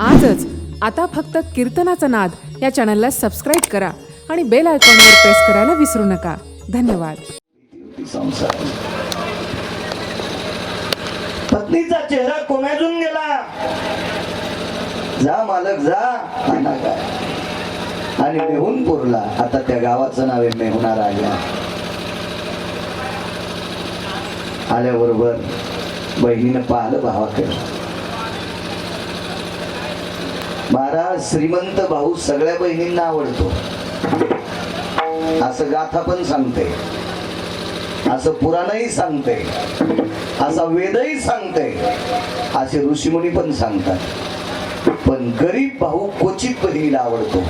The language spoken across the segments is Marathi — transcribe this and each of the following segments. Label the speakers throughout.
Speaker 1: आजच आता फक्त कीर्तनाचा नाद या चॅनलला सबस्क्राईब करा आणि बेल आयकॉनवर प्रेस करायला विसरू नका. धन्यवाद.
Speaker 2: पत्नीचा चेहरा कोमेजून गेला? जा मालक जा. आणि मेहून पुरला. आता त्या गावाचं नाव आहे मेहुणा राजा आल्याबरोबर बहिणीनं पाहिलं भावाकडे. महाराज श्रीमंत भाऊ सगळ्या बहिणींना आवडतो. असं गाथा पण सांगते. असं पुराणही सांगते. असा वेदही सांगते. असे ऋषीमुनी पण सांगतात. पण गरीब भाऊ क्वचित बहिणीला आवडतो.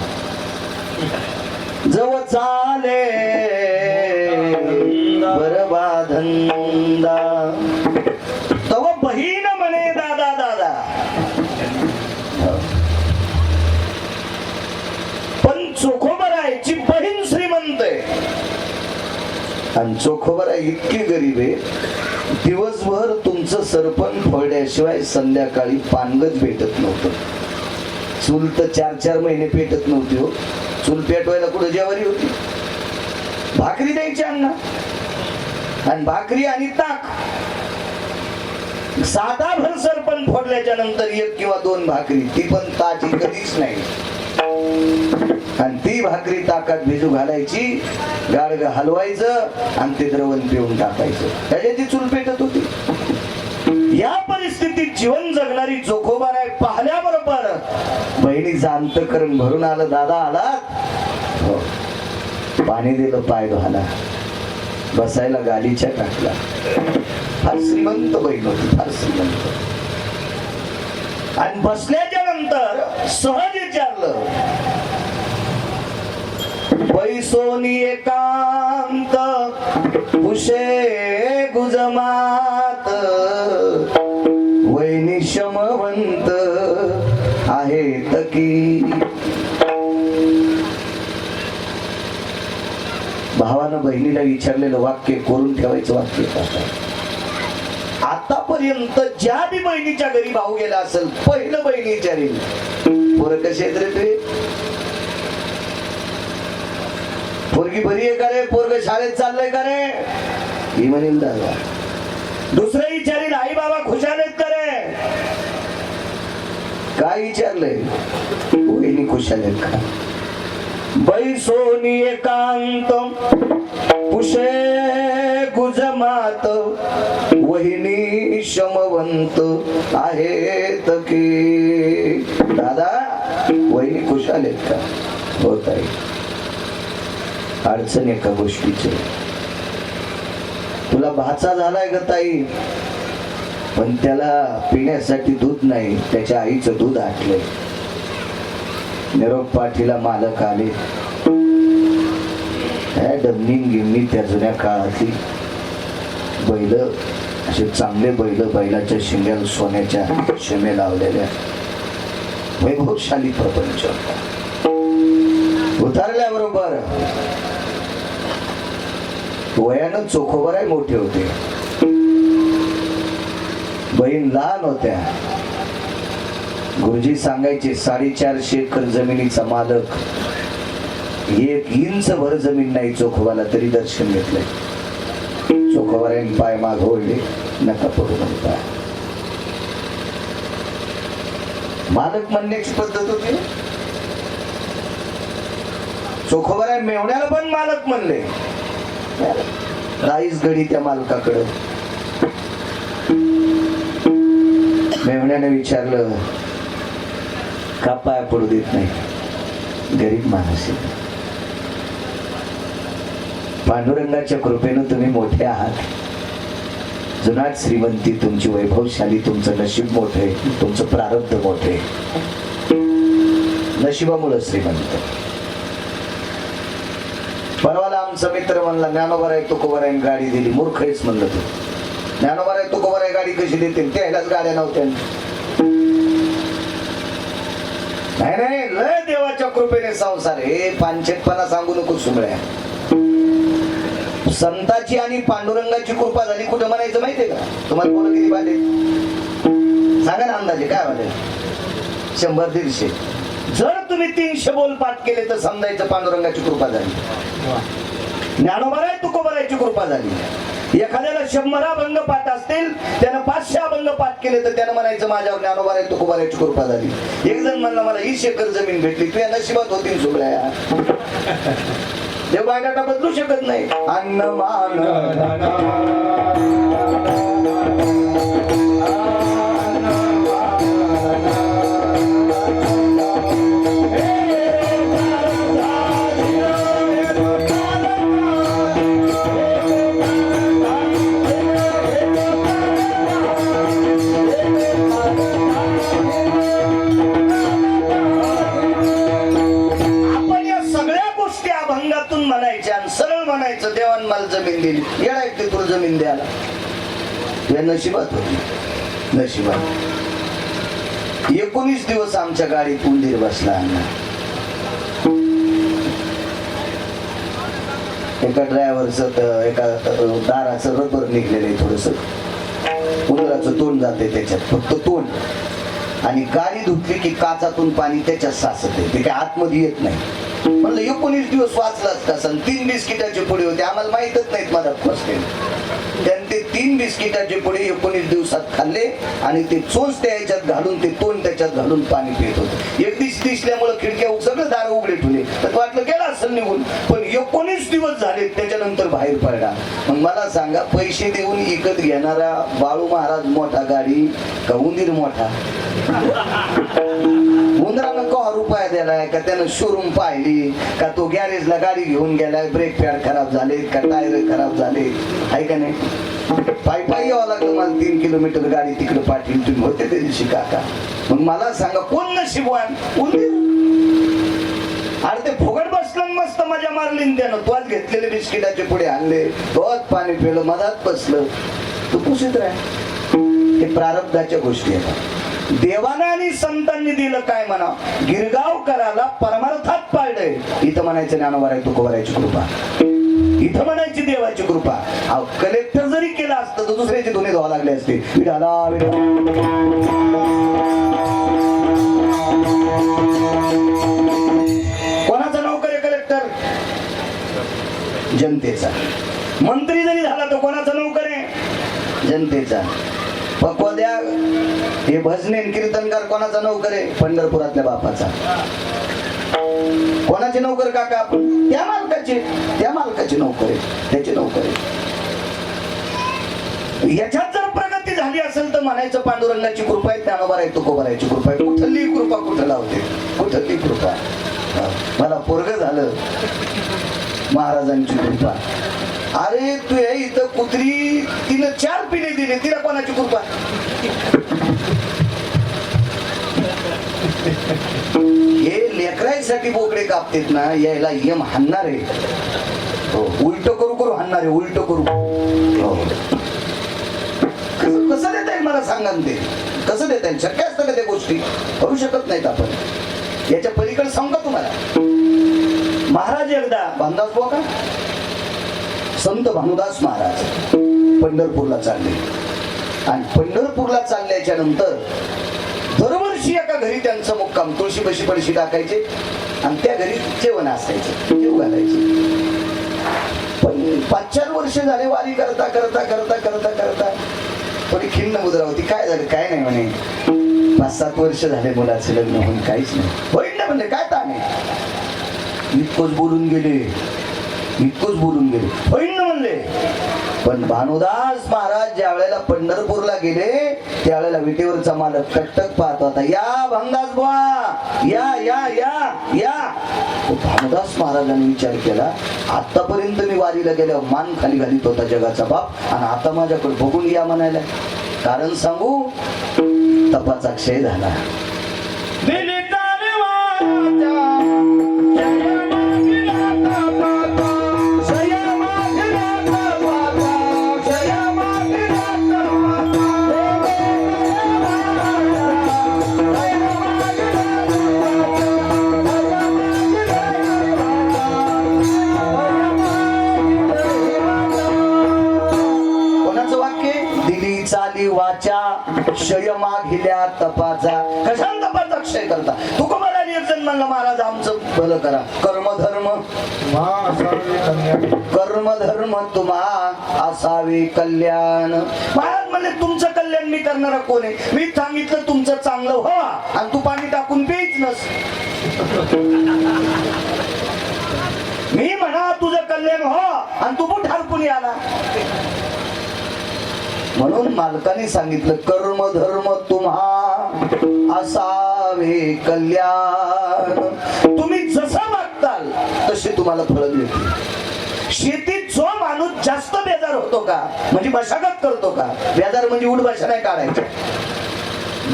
Speaker 2: जव चाले. बरबा आणि चोखोबरा इतकी गरीब आहे. दिवसभर तुमचं सरपण फोडल्याशिवाय संध्याकाळी पानगच भेटत नव्हतं. चूल तर चार चार महिने पेटत नव्हती हो. चूल पेटवायला कुठं जेवारी होती? भाकरी द्यायची अण्णा. आणि भाकरी आणि ताक. साधा भर सरपण फोडल्याच्या नंतर एक किंवा दोन भाकरी. ती पण ताजी कधीच नाही. आणि ती भाकरी ताकात भिजू घालायची गाडग हलवायचं आणि ते द्रवण पिऊन टाकायचं. त्याच्या ती चूल पेटत होती. या परिस्थितीत जीवन जगणारी जोखोबा आहे पाहिल्याबरोबर बहिणीचं अंतकरण भरून आलं दादा आला हो. पाणी दिलं पाय धुवाला बसायला गालीच्या टाकला फार श्रीमंत बहीण होती फार श्रीमंत. आणि बसल्याच्या नंतर सहज विचारलं ऐसोनी एकांत पुषे गुजमात. वैनी शमवंत आहेत की? भावानं बहिणीला विचारलेलं वाक्य करून ठेवायचं वाक्य आतापर्यंत ज्या बी बहिणीच्या घरी भाऊ गेला असेल पहिलं बहिणी विचारेल. पोरं कसे आहेत रे ते पोरगी बरी आहे का रे? पोरग शाळेत चाललंय का रे? ही म्हणेल दादा. दुसरं विचारील आई बाबा खुशाल आहेत का रे? काय विचारलंय? वहिनी खुशाल आहेत का? बैसोनी एकांत पुषे गुजमात वहिनी शमवंत आहेत की. दादा वहिनी खुशाल आहेत का? होत आहे अडचण एका गोष्टीची. तुला भाचा झालाय ग ताई पण त्याला पिण्यासाठी दूध नाही त्याच्या आईचं दूध आटलंय. निरोप पाठीला मालक आले. काय डमनिंग गिमनी त्या जुन्या काळातली बैल असे चांगले बैल बैलाच्या शिंग्याला सोन्याच्या शिमे लावलेल्या. वैभवशाली प्रपंच. होता उतारल्याबरोबर वयानं चोखोबराय मोठे होते. बहीण लहान होत्या. गुरुजी सांगायचे साडेचारशे एकर जमिनीचा मालक. एक इंच भर जमीन नाही चोखोबाला तरी दर्शन घेतलंय. चोखोबाऱ्याने पाय माग ओढले नका पडू म्हणता. मालक म्हणण्याची पद्धत होती? चोखोबाऱ्या मेवण्याला पण मालक म्हणले. राईस गडी त्या मालकाकडं. मेवण्याने विचारलं का पाय पडू देत नाही? गरीब माणूस पांडुरंगाच्या कृपेनं तुम्ही मोठे आहात. जुनाट श्रीमंती तुमची वैभवशाली तुमचं नशीब मोठे तुमचं प्रारब्ध मोठे नशिबामुळं श्रीमंत. आमचा मित्र म्हणला ज्ञानोबराय तुकोबराय गाडी दिली. मूर्ख हेच म्हणलं तू. ज्ञानोबराय तुकोबराय गाडी कशी देतील? त्यालाच गाड्या नव्हत्या. नाही नाही लय देवाच्या कृपेने संसार हे पानछेटपणा सांगू नको सुमळ्या. संताची आणि पांडुरंगाची कृपा झाली कुठं म्हणायचं माहितीये का? तुम्हाला कोण किती पाहिजे सांगा ना अंदाजे काय वाटेल शंभर दीडशे. जर तुम्ही तीनशे बोल पाठ केले तर समजायचं पांडुरंगाची कृपा झाली. ज्ञानोबराय तुकोबरायची कृपा झाली. एखाद्याला शंभर अभंग पाठ असतील त्यानं पाचशे अभंग पाठ केले तर त्यानं म्हणायचं माझ्यावर ज्ञानोबराय तुकोबरायची कृपा झाली. एक जण म्हणला मला ही शेकर जमीन भेटली तू या नशिबात होती सुगड्या देव बायकाटा बदलू शकत नाही. अन्न मान द्यायला. या नशिबात होती. नशिबात. एकोणीस दिवस आमच्या गाडीत उंदीर बसला अण्णा. एका ड्रायव्हरचं एका दाराचं रबर निघलेलं आहे थोडस. उंदराचं तोंड जाते त्याच्यात. फक्त तोंड. आणि गाडी धुतली की काचातून पाणी त्याच्यात साचत ते काय आतमध्ये येत नाही. म्हणलं एकोणीस दिवस वाचलाच कसा तीन बिस्किटाचे पुढे होते. आम्हाला माहितच नाहीत माझा फर्स्ट तीन बिस्किटाचे पुढे एकोणीस दिवसात खाल्ले आणि ते चोच त्या याच्यात घालून ते तोंड त्याच्यात घालून पाणी पित होते. एक दिस दिसल्यामुळे खिडक्या सगळं दार उघडे ठेवले. तर वाटलं गेला असं निघून. पण एकोणीस दिवस झाले त्याच्यानंतर बाहेर पडला. मग मला सांगा पैसे देऊन विकत घेणारा बाळू महाराज मोठा गाडी का उंदीर मोठा. उंदरानं का रुपया दिलाय का त्यानं शोरूम पाहिली? का तो गॅरेजला गाडी घेऊन गेलाय? ब्रेक पॅड खराब झाले का टायर खराब झाले आहे का नाही? पायी पायी यावं लागलं मला तीन किलोमीटर गाडी तिकडे पाठवली तुम्ही होते त्या दिवशी काका. मग मला सांगा कोण नशिबवान उंदीर अरे ते फुगड बसलं मस्त मजा मारली त्यानं. तू आज घेतलेले बिस्किटाचे पुढे आणले. तोच पाणी पिलं मधात बसलं. तू कुशीत राह. हे प्रारब्धाच्या गोष्टी आहेत. देवानं आणि संतांनी दिलं काय म्हणा? गिरगावकराला परमार्थात पाळलंय. इथं म्हणायचं ज्ञानवर आहे तुकोबरायची कृपा. इथं म्हणायची देवाची कृपा. अहो, कलेक्टर जरी केला असतं तर दुसऱ्याचे दोन्ही धुवा लागले असते. विडाला कोणाचा नोकर आहे कलेक्टर? जनतेचा. मंत्री जरी झाला तर कोणाचा नोकर आहे जनतेचा. पक्वा द्या. हे भजने आणि कीर्तनकार कोणाचा नोकर आहे? पंढरपुरातल्या बापाचा. कोणाचे नोकर काका? आपण त्या मालकाचे. त्या मालकाचे नोकर आहे त्याचे नोकर आहे याच्यात जर प्रगती झाली असेल तर म्हणायचं पांडुरंगाची कृपा आहे ज्ञानोबा आहे तुकोबारायची कृपा आहे. कुठली कृपा कुठं लावते? कुठली कृपा? मला पोरग झालं. महाराजांची कृपा. अरे तू हे इथं कुत्री तिनं चार पिढे दिले तिला कोणाची कृपा? लेकराईसाठी बोकडे कापतेत ना यायला यम हाणणार आहे. हो, उलट करू करू हाणणार आहे उलट करू. हो. कसं देता येईल मला सांगा ते? कसं देता येईल? शक्य असतं का त्या गोष्टी? करू शकत नाहीत आपण. याच्या पलीकडे सांग का तुम्हाला? महाराज एकदा भानुदास बुवा का? संत भानुदास महाराज पंढरपूरला चालले. आणि पंढरपूरला चालल्याच्या नंतर दरवर्षी एका घरी त्यांचं मुक्काम तुळशी बशी पडशी टाकायचे आणि त्या घरी जेवण असायचे जेव घालायचे. पण पाच चार वर्ष झाले वारी करता करता करता करता करता थोडी खिन्न मुद्रा होती. काय झालं? काय नाही म्हणे. पाच सात वर्ष झाले मुलाचं लग्न होऊन काहीच नाही. होईल ना म्हणजे काय ताण आहे? इतकंच बोलून गेले. इतकंच बोलून गेले. होईल म्हणले पण भानुदास महाराज ज्या वेळेला पंढरपूरला गेले त्यावेळेला विटेवरचा मालक कटक पाहत होता या भानदास बुवा. या या या या. भामदास महाराजांनी विचार केला आतापर्यंत मी वारीला गेल्यावर मान खाली घालीत होता जगाचा बाप आणि आता माझ्याकडे बघून या म्हणायला. कारण सांगू तपाचा क्षय झाला. करता तुकोबाराने एक जण म्हणला महाराज आमचं भलं करा. कर्म धर्म कर्म धर्म तुम्हा असावे कल्याण. महाराज म्हणले तुमचं कल्याण मी करणारा कोण आहे? मी सांगितलं तुमचं चांगलं व्हा आणि तू पाणी टाकून पेच नस. मी म्हणा तुझं कल्याण हो आणि तू पण ठारपून आला म्हणून मालकाने सांगितलं कर्म धर्म तुम्हा असा व्हावे कल्याण. तुम्ही जसं वागताल तसे तुम्हाला फळ मिळतील. शेतीत जो माणूस जास्त बेजार होतो का म्हणजे मशागत करतो का बेजार म्हणजे उडभाषा नाही काढायचे.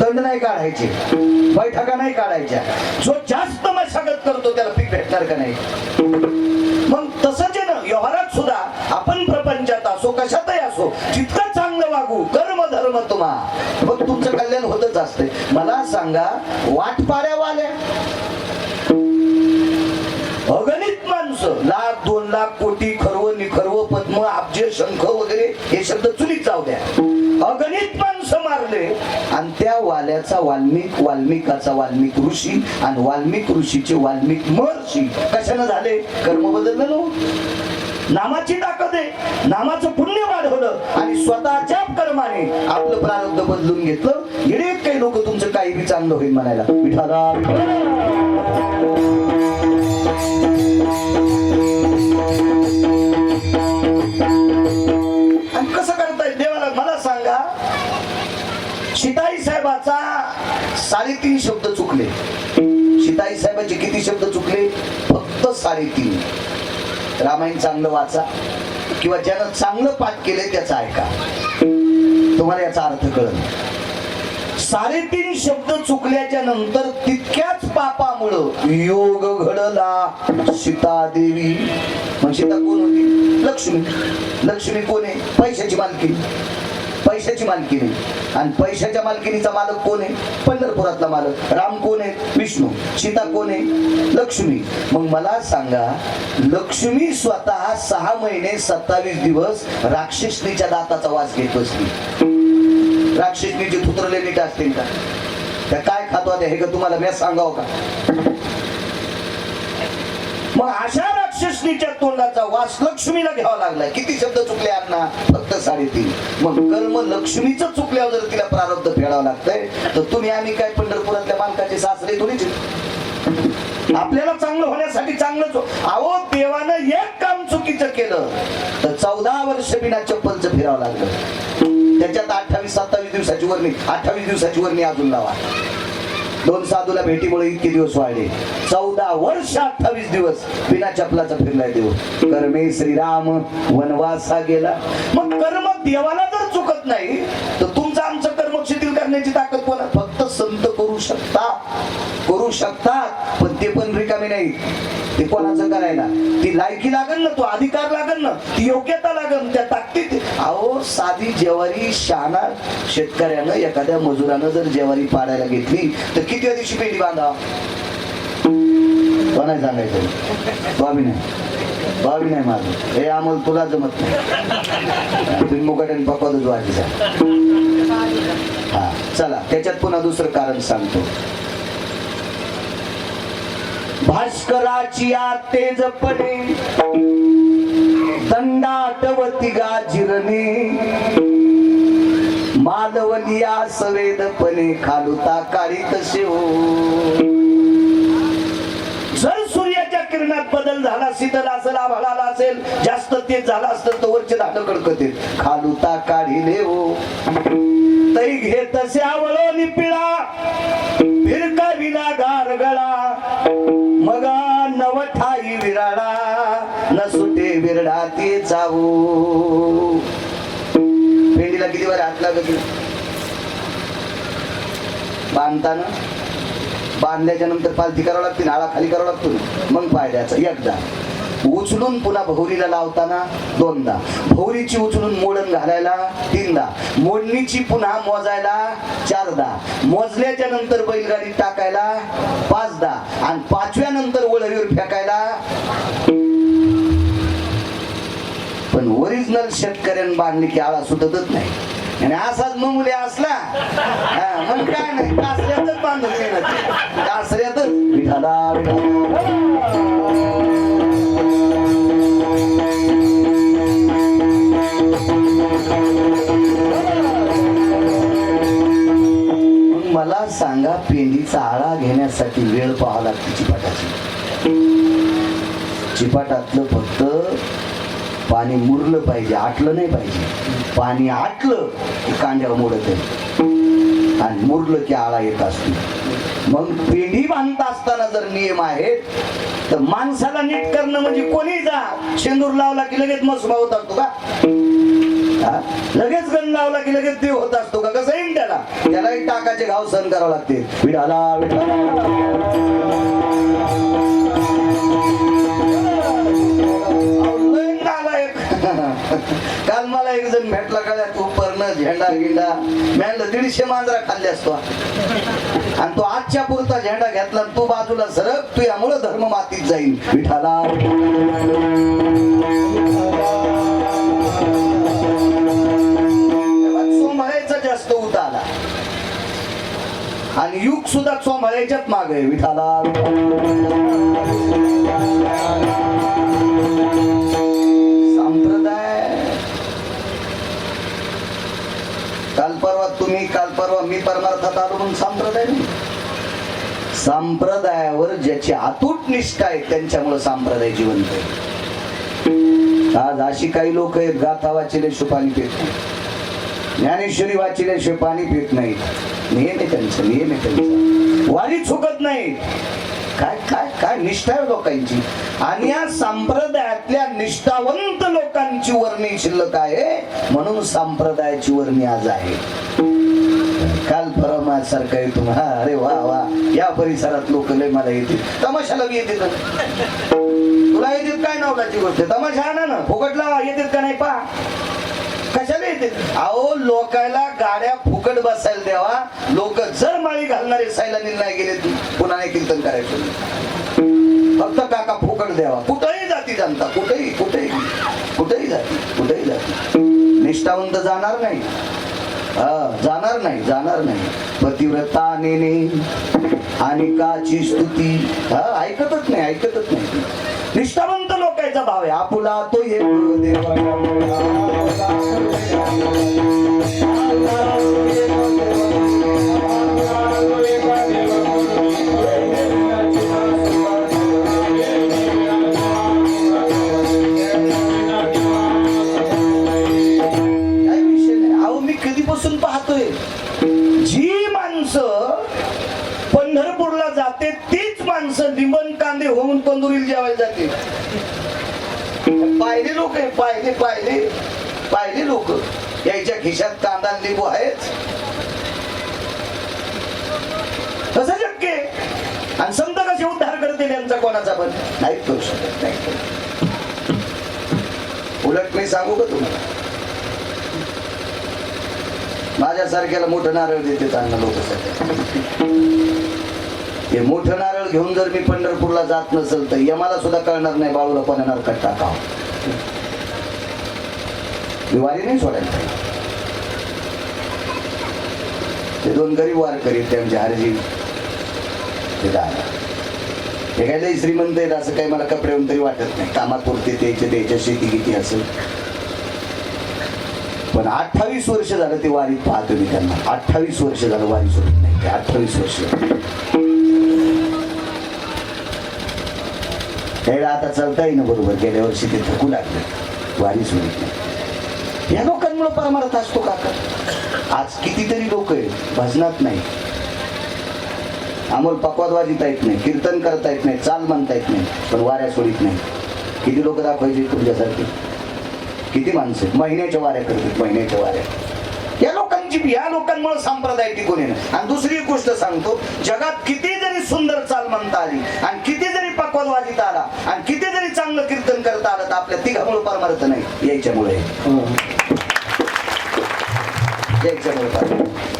Speaker 2: दंड नाही काढायचे. बैठका नाही काढायच्या. जो जास्त मशागत करतो त्याला पीक भेटणार का नाही? मग तसंच आहे ना व्यवहारात सुद्धा आपण प्रपंचात असो कशातही असो जितकं चांगलं वागू कर्म धर्म तुम्हा. मग तुमचं कल्याण होतच असते मला सांगा वाटपाऱ्यावाल्या. अगणित माणसं लाख दोन लाख कोटी खर्व निखर्व पद्म अब्ज शंख वगैरे हे शब्द चुलीत जाऊ द्या अगणित माणसं मारले. आणि त्या वाल्याचा वाल्मिक वाल्मिकाचा वाल्मिक ऋषी आणि वाल्मिक ऋषीचे वाल्मिक महर्षी कशानं झाले? कर्म बदललं नामाची ताकद आहे. नामाचं पुण्य वाढवलं आणि स्वतःच्या कर्माने आपलं प्रारब्ध बदलून घेतलं. येणे काही लोक तुमचं काही बी चांगलं होईल म्हणायला. विठाला आणि कसं करताय? देवाला मला सांगा. शिताई साहेबाचा साडेतीन शब्द चुकले. शिताई साहेबाचे किती शब्द चुकले? फक्त साडेतीन. रामायण चांगलं वाचा. किंवा ज्यानं चांगलं पाठ केलंय त्याचा ऐका. तुम्हाला याचा अर्थ कळत साडेतीन शब्द चुकल्याच्या नंतर तितक्याच पापामुळं योग घडला सीता देवी मग सीता कोण होती? लक्ष्मी. लक्ष्मी कोण आहे? पैशाची मालकी. पैशाची मालकिनी. आणि पैशाच्या मालकिनीचा मालक कोण आहे? पंढरपुरातला मालक. राम कोण आहे? विष्णू. सीता कोण आहे? लक्ष्मी. मग मला सांगा लक्ष्मी स्वतः सहा महिने सत्तावीस दिवस राक्षसनीच्या दाताचा वास घेत बसली राक्षसनीचे थुतरले नीट असतील का? त्या काय खातो हे का तुम्हाला मी सांगाव का? मग अशा राक्षसनीच्या तोंडाचा वास लक्ष्मीला घ्यावा लागलाय. किती शब्द चुकले अण्णा फक्त साडेतीन. मग कर्म लक्ष्मीचं चुकल्यावर जर तिला प्रारब्ध फेडावं लागतंय तर तुम्ही आम्ही काय पंढरपुरातल्या मालकाचे सासरे थोडीच. आपल्याला चांगलं होण्यासाठी चांगलंच हो. अहो देवानं एक काम चुकीचं केलं तर चौदा वर्ष बिना चप्पलचं फिरावं लागलं. त्याच्यात अठ्ठावीस सत्तावीस दिवसाची वर्णी अठ्ठावीस दिवसाची वर्णी अजून लावा. दोन साधूला भेटीमुळे इतके दिवस वाढले. चौदा वर्ष अठ्ठावीस दिवस बिना चपलाचा फिरलाय देव. कर्मे श्रीराम वनवासा गेला. मग कर्म देवाला जर चुकत नाही तर तुमचं आमचं कर्म शिथिल करण्याची ताकद कोणा? फक्त संत करू शकता. करू शकतात पण ते पण रिकामे नाही ते कोणाचं करायला? ती लायकी लागल ना तो अधिकार लागल ना ती योग्यता लागल त्या ताकदीत. अहो साधी जेवारी शहाणा शेतकऱ्यानं एखाद्या मजुरानं जर जेवारी पाडायला घेतली तर किती दिवशी पेटी बांधा कोणाला सांगायचं? बाबी नाही. बाबी नाही माझं. हे आम्हाला तुला जमत नाही. तुम्ही मुकाट्याने पकवतच वाढीचा. हा चला त्याच्यात पुन्हा दुसरं कारण सांगतो. भास्कराची तेजपणे दंडाटवती गाजिरणे. मालवलिया सवेदपणे खालुता काळी तसे हो. जर सूर्याच्या किरणात बदल झाला शीतल असेल आभाळाला असेल जास्त तेज झाला असतं तर वरचे दाट कडकतील. खालुता काढिले हो. तै घेत आवळो पिळा फिरका विना गारगळा. जाई विराळा न सुटे विरडा ते जाऊ. भेंडीला किती वर हात लागत बांधताना? बांधल्याच्या नंतर पालथी करावं लागते नाळा खाली करावं लागतो. मग पायड्याचा एकदा. उचलून पुन्हा भोवरीला लावताना दोनदा. भोवरीची उचलून मोडण घालायला तीनदा. मोडणीची पुन्हा मोजायला चारदा. मोजल्याच्या नंतर बैलगाडीत टाकायला पाचदा. आणि पाचव्या नंतर वळवीवर फेकायला पण ओरिजिनल शेतकऱ्यानं बांधली की आळा सुटतच नाही. आणि असाच ममुले असला हा, मग काय नाही. कासऱ्यातच बांधून नेलं ते. कासऱ्यातच. विठाला विठाला सांगा पेंडीचा आळा घेण्यासाठी वेळ पाहावा लागते चिपाटाची. चिपाटातलं फक्त पाणी मुरलं पाहिजे आटलं नाही पाहिजे. पाणी आटलं की कांड्यावर मोडत आहे आणि मुरलं की आळा येत असतो. मग पेंडी बांधता असताना जर नियम आहेत तर माणसाला नीट करणं म्हणजे कोणी जा. शेंदूर लावला की लगेच मस्त होत असतो का? लगेच गण लावला की लगेच देव होत असतो का? कसं येईन त्याला त्यालाही टाकाचे घाव सहन करावं लागते. विठाला विठाला काल मला एक जण भेटला का तू पर्ण झेंडा गिंडा. म्हणलं दीडशे मांजरा खाल्ले असतो. आणि तो आजच्या पुरता झेंडा घेतला आणि तू बाजूला सरक तू यामुळं धर्म मातीत जाईल विठाला आणि युग सुद्धा सोमाळ्याच्याच माग आहे विठाला संप्रदाय. काल परवा तुम्ही काल परवा मी परमार्थात आलो म्हणून संप्रदाय संप्रदायावर ज्याची अतूट निष्ठा आहे त्यांच्यामुळे संप्रदाय जिवंत आहे. आज अशी काही लोक आहेत गाथा वाचिल्याशिवाय पाणी पित नाही ज्ञानेश्वरी वाचिल्याशिवाय पाणी पित नाहीत. नियम आहे त्यांचं नियम आहे त्यांचं. वारी चुकत नाही. काय काय काय निष्ठा आहे हो लोकांची? आणि या संप्रदायातल्या निष्ठावंत लोकांची वर्णी शिल्लक आहे म्हणून संप्रदायाची वर्णी आज आहे. काल परमा सारखं आहे तुम्हा. अरे वा वा. या परिसरात लोक लय मला येतील. तमाशाला बी येतील. तुला येतील काय नावलाची गोष्ट? तमाशा आणा ना. फुकटला येतील का नाही पा कशाला येते? अहो लोकायला गाड्या फुकट बसायला द्यावा. लोक जर माळी घालणारे सायला निर्णय गेले पुन्हा कीर्तन करायचं फक्त काका फुकट द्यावा. कुठेही जाती जनता कुठेही कुठेही. कुठेही जाती कुठेही जाती. निष्ठावंत जाणार नाही. हा जाणार नाही जाणार नाही. पतिव्रता नेणे आणि काची स्तुती. हा ऐकतच नाही ऐकतच नाही. निष्ठावंत लोकांचा भाव आहे. आपुला तो ये अहो मी कधीपासून पाहतोय जी माणसं पंढरपूरला जाते ती माणसं लिंबन कांदे होऊन तंदुरीला जेवायला जाते. पाहिले लोक आहे पाहिले पाहिले पाहिले लोक. यायच्या खिशात कांदा लिंबू आहेच कसं शक्य आहे? आणि संत कसे उद्धार करते यांचा कोणाचा पण? नाही करू शकत नाही उलट मी सांगू का तुम्हाला? माझ्यासारख्याला मोठं नारळ देते चांगलं लोक हे मोठं नारळ घेऊन जर मी पंढरपूरला जात नसेल तर यमाला सुद्धा कळणार नाही बाळूला कोणा नरकात टाकावं? का वारी नाही सोडायला ते दोन गरीब वार करीत त्यांचे हरजी. ते हे काय लई श्रीमंत आहेत असं काही मला कपडे तरी वाटत नाही. कामात पुरते त्याचे त्याच्या शेती किती असेल. पण अठ्ठावीस वर्ष झालं ते वारीत पाहतो मी त्यांना. अठ्ठावीस वर्ष झालं वारी सोडत नाही. ते अठ्ठावीस वर्ष. त्याला आता चालता येईन बरोबर गेल्या वर्षी ते थकू लागले. वारी सोडत नाही या लोकांमुळे परमार्थ असतो काका. आज कितीतरी लोक आहेत भजनात नाही. अमोल पकवाद वाजिता येत नाही कीर्तन करता येत नाही चाल म्हणता येत नाही पण वाऱ्या सोडित नाही. किती लोक दाखवायचे तुमच्यासारखे? किती माणसं? आहेत? महिन्याच्या वाऱ्या करतात महिन्याच्या वाऱ्या. या लोकांची या लोकांमुळे संप्रदाय टिकून येणं. आणि दुसरी गोष्ट सांगतो जगात किती जरी सुंदर चाल म्हणता आली आणि किती जरी पकवान वाजित आला. आणि किती जरी चांगलं कीर्तन करता आलं तर आपल्या तिघामुळे परमार्थ नाही. यायच्यामुळे.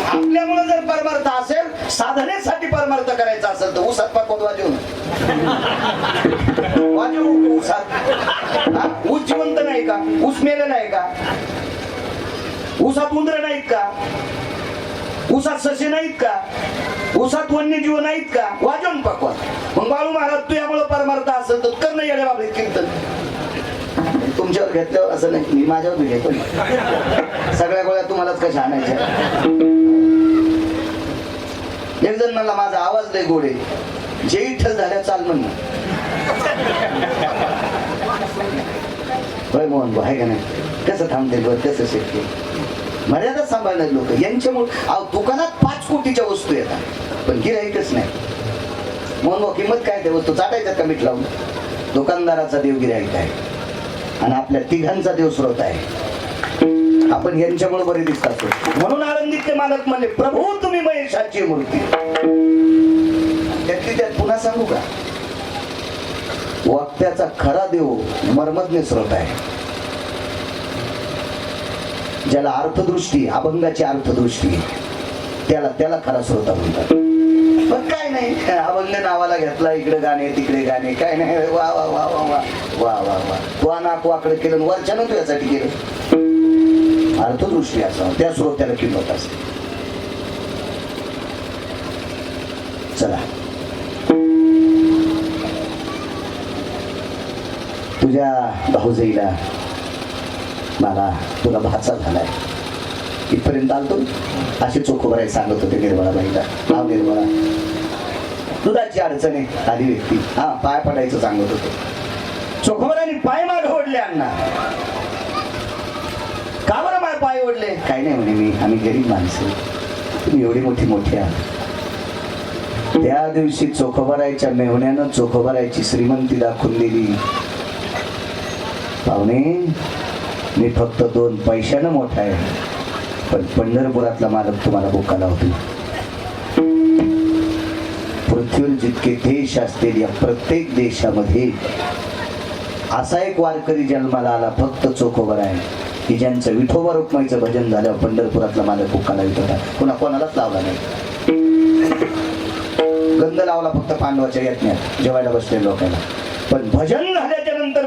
Speaker 2: आपल्यामुळे जर परमार्थ असेल साधनेसाठी परमार्थ करायचा असेल तर उसात पकवत वाजवून वाजवू ऊसात. हो, ऊस जिवंत नाही का? ऊस मेले नाही का? ऊसात उंदर नाहीत का? उसात ससे नाहीत का? उसात वन्यजीव नाहीत का? वाजवून पकवा मग बाळू महाराज तू यामुळे परमार्थ असेल तर कर नाही येण्या बाबतीत कीर्तन. तुमच्यावर घेतल्यावर असं नाही मी माझ्यावर घेतो. सगळ्या गोळ्या तुम्हालाच कशा आणायच्या? एक जण म्हणला माझा आवाज लय गोडे जे इठ्ठल झाल्या चाल म्हण होय मोहन भाई आहे का नाही? कसं थांबते बरं? कसं शक्य मर्यादा सांभाळणारे लोक. यांच्यामुळे अहो दुकानात पाच कोटीच्या वस्तू येतात. पण गिराईकच नाही. म्हणून मग किंमत काय त्या वस्तू चाटायचं का मीठ लावून? दुकानदाराचा देव गिराईक आहे. आणि आपल्या तिघांचा देव स्रोत आहे. आपण यांच्यामुळे बरे दिसत असतो. म्हणून आनंदीचे मालक म्हणले प्रभू तुम्ही महेशाची मूर्ती. त्यातली त्यात पुन्हा सांगू का? वक्त्याचा खरा देव मर्मज्ञ स्रोत आहे. ज्याला अर्थदृष्टी अभंगाची अर्थदृष्टी त्याला त्याला खरा श्रोता म्हणतात. पण काय नाही अभंग नावाला घेतला इकडे गाणे तिकडे गाणे काय नाही वा वा वा वा वा वा वा वा. तू नाक वाकडे केलं वरच्यानं तू यासाठी केलं. अर्थदृष्टी असावं त्या श्रोत्याला किंमत असते. चला. तुझ्या भाऊजाईला मला तुला भाचा झालाय. इथपर्यंत आलतो. अशी चोखोबराई सांगत होते निर्मळाबाईला नाव निर्मळा दुधाची अडचण आहे आधी व्यक्ती. हा पाय पडायचं सांगत होते. चोखोबराने पाय माग ओढले अण्णा. का बरं माझे पाय ओढले? काय नाही म्हणे मी आम्ही गरीब माणसं तुम्ही एवढी मोठी मोठी आहात. त्या दिवशी चोखोबरायच्या मेहण्यानं चोखोबरायची श्रीमंती दाखवून दिली. पाहुणे मी फक्त दोन पैशानं मोठा आहे. पण पंढरपुरातला मालक तुम्हाला बोकाला लावतो पृथ्वीवर जितके देश असतील या प्रत्येक देशामध्ये असा एक वारकरी जन्माला आला फक्त चोखोबर आहे की ज्यांचं विठोबा रुक्माईचं भजन झालं पंढरपुरातला मालक बुक्काला लावित होता. पुन्हा कोणालाच लावला नाही. गंध लावला फक्त पांडवाच्या यज्ञात जेवायला बसलेल्या लोकांना. पण भजन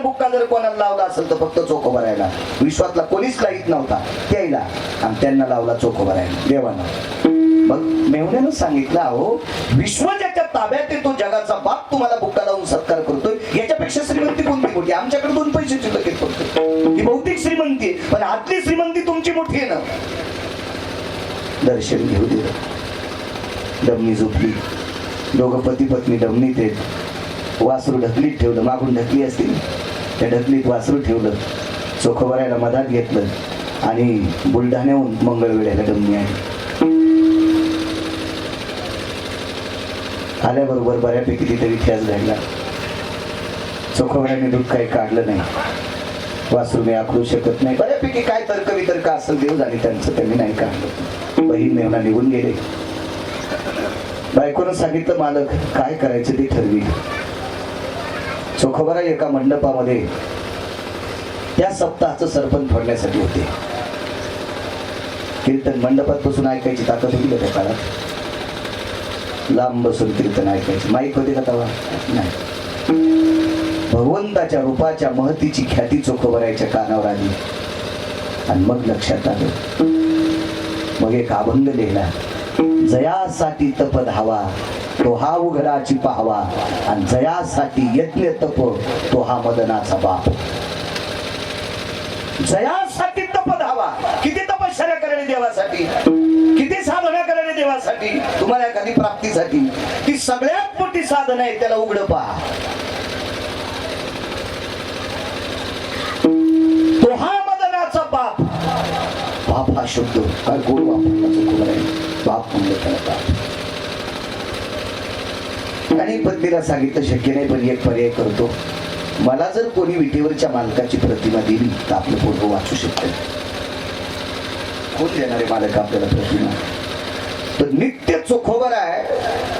Speaker 2: बुक्का जर कोणाला लावला असेल तर फक्त चोखो भरायला. विश्वातला कोणीच लाईत नव्हता. त्याला आणि त्यांना लावला चोखो भरायला. देवानं. मग मेवण्यानं सांगितलं अहो विश्व ज्याच्या ताब्यात येतो जगाचा बाप तुम्हाला बुक्का लावून सत्कार करतोय. याच्यापेक्षा श्रीमंती कोणती मोठी आमच्याकडे दोन पैसे शिल्लक आहेत फक्त. ही भौतिक श्रीमंती पण आतली श्रीमंती तुमची मोठी आहे ना. दर्शन घेऊ दे डमणी झोपली. दोघं पती पत्नी डमणीत आहेत. वासरू ढकलीत ठेवलं मागून ढकली असतील. त्या ढकलीत वासरू ठेवलं चोखोबऱ्याला मधात घेतलं आणि बुलढाण्याहून मंगळवेड्याला डमणी आहे आल्याबरोबर बऱ्यापैकी तिथे इतिहास घडला. चोखोबऱ्याने दूध काही काढलं नाही. वासरू मी आखडू शकत नाही. बऱ्यापैकी काय तर्क वितर्क असं देव झाली त्यांचं त्यांनी नाही काढलं. बहीण मेवना निघून गेले. बायकोनं सांगितलं मालक काय करायचं ते ठरवी. चोखोबरा एका मंडपामध्ये त्या सप्ताहाचं सरपंच फोडण्यासाठी होते. कीर्तन मंडपात बसून ऐकायची ताकद होती का त्या काळात? लांब बसून कीर्तन ऐकायची. माईक होते का तवा नाही. भगवंताच्या रूपाच्या महतीची ख्याती चोखोबरायच्या कानावर आली. आणि मग लक्षात आलं. मग एक अभंग लिहिला. जयासाठी तप धावा तो हा उघडाची पाहावा. आणि जयासाठी यज्ञ तप तो हा मदनाचा बाप. जयासाठी तप धावा. किती तपश्चर्या करायला देवासाठी? किती साधना करायला देवासाठी? तुम्हाला एखादी प्राप्तीसाठी. ती सगळ्यात मोठी साधना आहे त्याला उघड पहा. तो हा मदनाचा बाप. बाप हा शब्द काय गोड वापरला बाप म्हणलं त्याला बाप. आणि पत्नीला सांगितलं शक्य नाही पण एक पर्याय करतो. मला जर कोणी विटेवरच्या मालकाची प्रतिमा दिली तर आपलं फोटो वाचू शकतो. कोण देणारे मालक आपल्याला प्रतिमा? तर नित्य चोखोबर आहे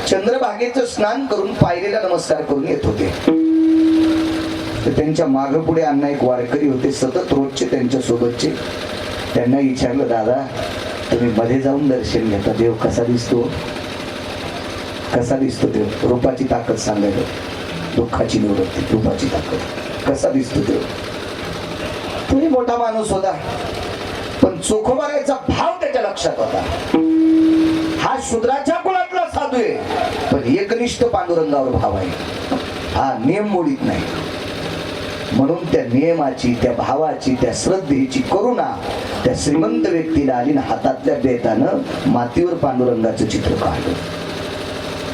Speaker 2: चंद्रभागेचं स्नान करून पायरीला नमस्कार करून येत होते. तर त्यांच्या माग पुढे अण्णा एक वारकरी होते सतत रोजचे त्यांच्या सोबतचे. त्यांना विचारलं दादा तुम्ही मध्ये जाऊन दर्शन घेता देव कसा दिसतो? कसा दिसतो देव? रूपाची ताकद सांगायला दुःखाची निवृत्ती रूपाची ताकद. कसा दिसतो देव? तुम्ही मोठा माणूस होता पण चोखोबारायचा भाव त्याच्या लक्षात होता. हा शूद्राच्या कुळातला साधू आहे पण एकनिष्ठ पांडुरंगावर भाव आहे. हा नियम मोडीत नाही. म्हणून त्या नियमाची त्या भावाची त्या श्रद्धेची करुणा त्या श्रीमंत व्यक्तीला आली ना हातातल्या बेतानं मातीवर पांडुरंगाचं चित्र काढलं.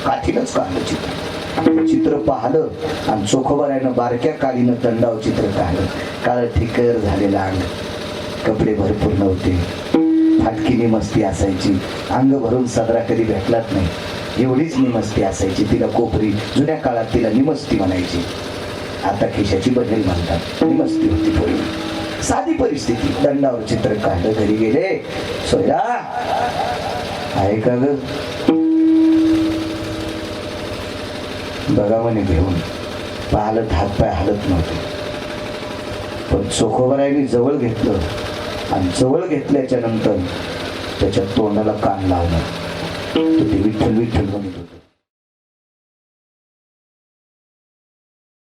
Speaker 2: काठीनच काढलं चित्र. चित्र पाहलं आणि चोखोबऱ्यानं बारक्या कालीनं दंडाव चित्र काढलं. काळ ठिकर झालेलं अंग. कपडे भरपूर नव्हते. फाटकी निमस्ती असायची. अंग भरून सदरा कधी भेटलाच नाही. एवढीच निमस्ती असायची. तिला कोपरी जुन्या काळात तिला निमस्ती म्हणायची. आता खिशाची बदल म्हणतात. निमस्ती होती पूर्वी साधी परिस्थिती. दंडावर चित्र काढलं घरी गेले. सोयरा! आहे का ग? बघा घेऊन पाहलत हातपाय हालत नव्हते. पण चोखोबरायने जवळ घेतलं आणि जवळ घेतल्याच्या नंतर त्याच्या तोंडाला कान लावलं. तो ते विठ्ठल विठ्ठल म्हणत होता